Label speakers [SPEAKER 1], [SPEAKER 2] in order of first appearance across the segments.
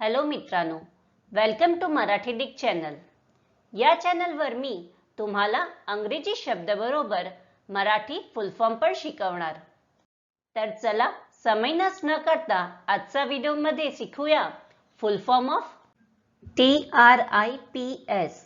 [SPEAKER 1] Hello मित्रांनो welcome to Marathi डिक channel या चॅनलवर मी तुम्हाला अंग्रेजी शब्दाबरोबर मराठी फुल फॉर्म पण शिकवणार. तर चला समय नस न करता आजचा व्हिडिओमध्ये शिकूया full form of T R I P S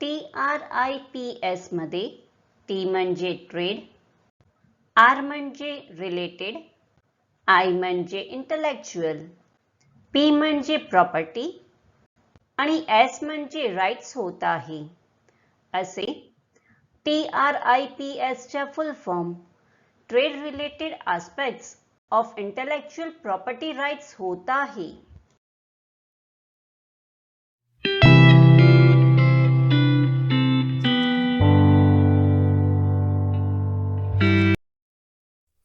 [SPEAKER 1] T R I P एसमध्ये टी म्हणजे ट्रेड आर म्हणजे रिलेटेड आय म्हणजे इंटलेक्च्युअल पी म्हणजे प्रॉपर्टी आणि एस म्हणजे राईट्स होत आहे. असे टी आर आय पी एसच्या full form trade related aspects of intellectual property rights होत आहे.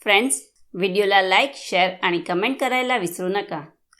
[SPEAKER 1] फ्रेंड्स व्हिडिओला लाईक शेअर आणि कमेंट करायला विसरू नका.